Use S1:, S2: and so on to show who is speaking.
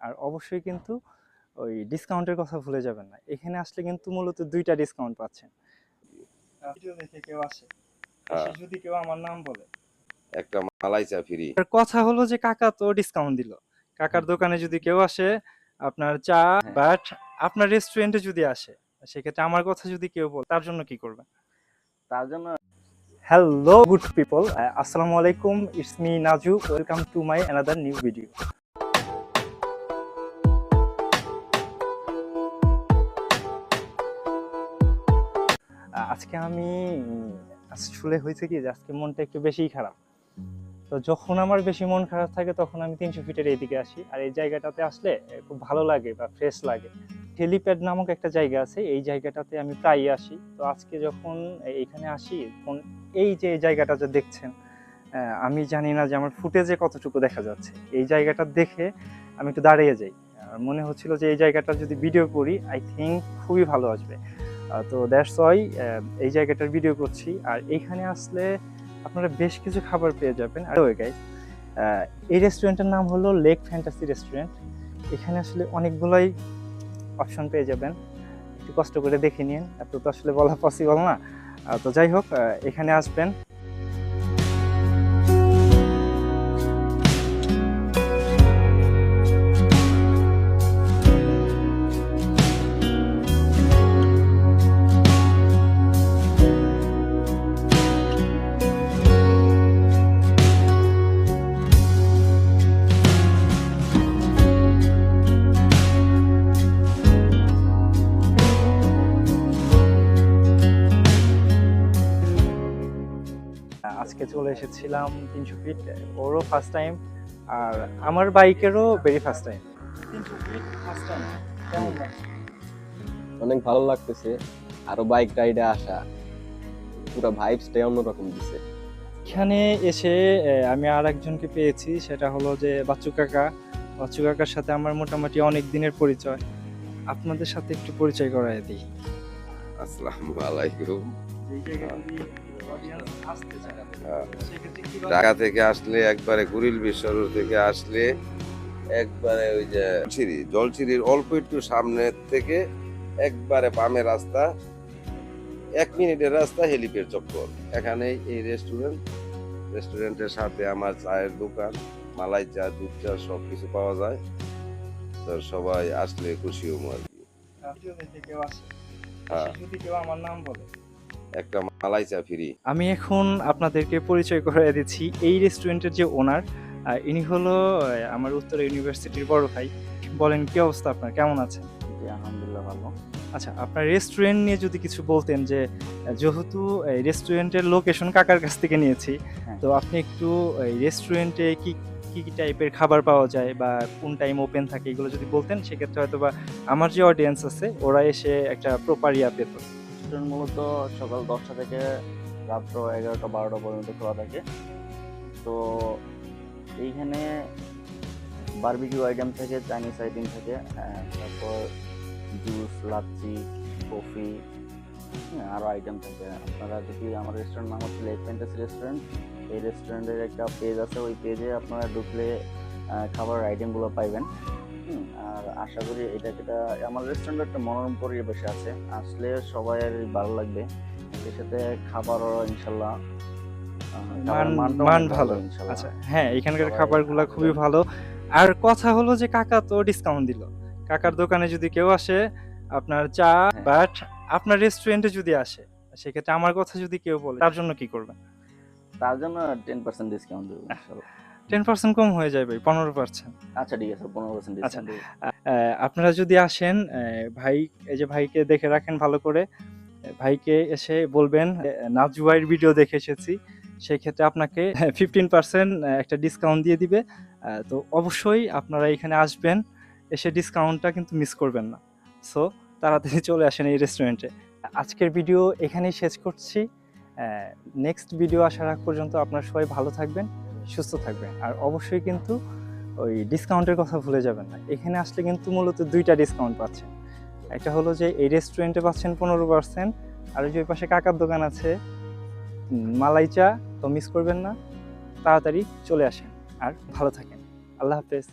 S1: আর অবশ্যই কিন্তু ওই ডিসকাউন্টের কথা ভুলে যাবেন না। এখানে আসলে কিন্তু মূলত দুইটা ডিসকাউন্ট পাচ্ছেন। ভিডিও দেখে কেউ আসে?
S2: হ্যাঁ।
S1: যদি কেউ আমার নাম বলে?
S2: একটা মালাই চা ফ্রি।
S1: আর কথা হলো যে কাকা তো ডিসকাউন্ট দিল। কাকার দোকানে যদি কেউ আসে আপনার চা
S3: হ্যাঁ।
S1: বাট আপনার রেস্টুরেন্টে যদি আসে সেক্ষেত্রে আমার কথা যদি কেউ বলে তার জন্য কি করবেন?
S3: তার জন্য
S1: হ্যালো গুড পিপল আসসালামু আলাইকুম it's me Naju welcome to my another new video আজকে আমি আসলে হয়েছে কি যে আজকে মনটা একটু বেশিই খারাপ। তো যখন আমার বেশি মন খারাপ থাকে তখন আমি তিনশো ফিটের এইদিকে আসি। আর এই জায়গাটাতে আসলে খুব ভালো লাগে বা ফ্রেশ লাগে। হেলিপ্যাড নামক একটা জায়গা আছে, এই জায়গাটাতে আমি প্রায়ই আসি। তো আজকে যখন এইখানে আসি, তখন এই যে জায়গাটা যে দেখছেন আমি জানি না যে আমার ফুটেজে কতটুকু দেখা যাচ্ছে। এই জায়গাটা দেখে আমি একটু দাঁড়িয়ে যাই। মনে হচ্ছিল যে এই জায়গাটা যদি ভিডিও করি, আই থিঙ্ক খুবই ভালো আসবে। তো দ্যাটস ওয়াই এই জায়গাটার ভিডিও করছি। আর এইখানে আসলে আপনারা বেশ কিছু খাবার পেয়ে যাবেন। আর ওই গাইজ এই রেস্টুরেন্টের নাম হলো লেক ফ্যান্টাসি রেস্টুরেন্ট এখানে আসলে অনেকগুলোই অপশন পেয়ে যাবেন। একটু কষ্ট করে দেখে নিন। এত তো আসলে বলা পসিবল না। তো যাই হোক এখানে আসবেন। আজকে চলে এসেছিলাম তিনশো ফিট ওরও ফার্স্ট টাইম আর আমার বাইকেরও ভেরি ফার্স্ট টাইম তিনশো ফিট ফার্স্ট টাইম কেমন
S4: অনেক ভালো লাগতেছে। আরও বাইক রাইডে আসা। পুরো ভাইবসটাই অন্যরকম দিছে।
S1: এখানে এসে আমি আর একজনকে পেয়েছি সেটা হলো যে বাচ্চু কাকা। বাচ্চু কাকার সাথে আমার মোটামুটি অনেক দিনের পরিচয়। আপনাদের সাথে একটু পরিচয় করাই দিই।
S2: আসসালামু আলাইকুম। ঢাকা থেকে আসলে একবারে কুড়িল বিশ্বরোড থেকে আসলে একবারে ওই যে জলছিরি জলছিরির অল্প একটু সামনে থেকে একবারে বামে রাস্তা এক মিনিটের রাস্তা হেলিপের চক্কর। এখানে এই রেস্টুরেন্ট রেস্টুরেন্টের সাথে আমার চায়ের দোকান মালাই চা দুধ চা সব কিছু পাওয়া যায়। তো সবাই আসলে খুশি হব আর কি। হ্যাঁ।
S1: আমার নাম বলে।
S2: একটা মালাই চা ফ্রি।
S1: আমি এখন আপনাদেরকে পরিচয় করে দিচ্ছি এই রেস্টুরেন্টের যে ওনার ইনি হলো আমার উত্তর ইউনিভার্সিটির বড় ভাই। বলেন কি অবস্থা আপনার? কেমন আছেন?
S3: জি, আলহামদুলিল্লাহ ভালো।
S1: আচ্ছা আপনার রেস্টুরেন্ট নিয়ে যদি কিছু বলতেন যে যেহেতু এই রেস্টুরেন্টের লোকেশন কাকার কাছ থেকে নিয়েছি
S3: হ্যাঁ।
S1: তো আপনি একটু এই রেস্টুরেন্টে কি কি কি টাইপের খাবার পাওয়া যায় বা কোন টাইম ওপেন থাকে এগুলো যদি বলতেন সেক্ষেত্রে হয়তো বা আমার যে অডিয়েন্স আছে ওরা এসে একটা প্রপার ইয়া পেত।
S3: রেস্টুরেন্ট মূলত সকাল দশটা থেকে রাত্র এগারোটা বারোটা পর্যন্ত খোলা থাকে। তো এইখানে বারবিকিউ আইটেম থেকে চাইনিজ আইটেম থেকে তারপর জুস লাচ্ছি কফি আরও আইটেম থাকে। আপনারা যদি আমার রেস্টুরেন্ট নাম হচ্ছে লেক ফ্যান্টাসি রেস্টুরেন্ট এই রেস্টুরেন্টের একটা পেজ আছে ওই পেজে আপনারা ঢুকলে আহ, খাবারের আইটেমগুলো পাইবেন। আর আশা করি এটা যেটা আমার রেস্টুরেন্ট একটা মনোরম পরিবেশে আছে। আসলে সবাই ভালো লাগবে। এর সাথে খাবারও ইনশাল্লাহ
S1: মান মান ভালো আচ্ছা হ্যাঁ এখানকার খাবারগুলো খুবই ভালো। আর কথা হলো যে কাকা তো ডিসকাউন্ট দিল। কাকার দোকানে যদি কেউ আসে আপনার চা
S3: হ্যাঁ।
S1: বাট আপনার রেস্টুরেন্টে যদি আসে সেক্ষেত্রে আমার কথা যদি কেউ বলে তার জন্য কি করবেন?
S3: তার জন্য টেন পার্সেন্ট ডিসকাউন্ট দেবো।
S1: টেন পার্সেন্ট কম হয়ে যাবে পনেরো পার্সেন্ট
S3: আচ্ছা ঠিক আছে পনেরো পার্সেন্ট
S1: আচ্ছা। আপনারা যদি আসেন ভাই এই যে ভাইকে দেখে রাখেন ভালো করে ভাইকে এসে বলবেন আহ, নাজু ভাইয়ের ভিডিও দেখে এসেছি সেই ক্ষেত্রে আপনাকে ফিফটিন পার্সেন্ট একটা ডিসকাউন্ট দিয়ে দিবে। তো অবশ্যই আপনারা এখানে আসবেন এসে ডিসকাউন্টটা কিন্তু মিস করবেন না। সো তাড়াতাড়ি চলে আসেন এই রেস্টুরেন্টে আজকের ভিডিও এখানেই শেষ করছি। নেক্সট ভিডিও আসার আগ পর্যন্ত আপনারা সবাই ভালো থাকবেন। সুস্থ থাকবেন আর অবশ্যই কিন্তু ওই ডিসকাউন্টের কথা ভুলে যাবেন না। এখানে আসলে কিন্তু মূলত দুইটা ডিসকাউন্ট পাচ্ছেন। একটা হলো যে এই রেস্টুরেন্টে পাচ্ছেন পনেরো পার্সেন্ট আর ওই যে পাশে কাকার দোকান আছে, মালাই চা, তো মিস করবেন না। তাড়াতাড়ি চলে আসেন। আর ভালো থাকেন। আল্লাহ হাফেজ।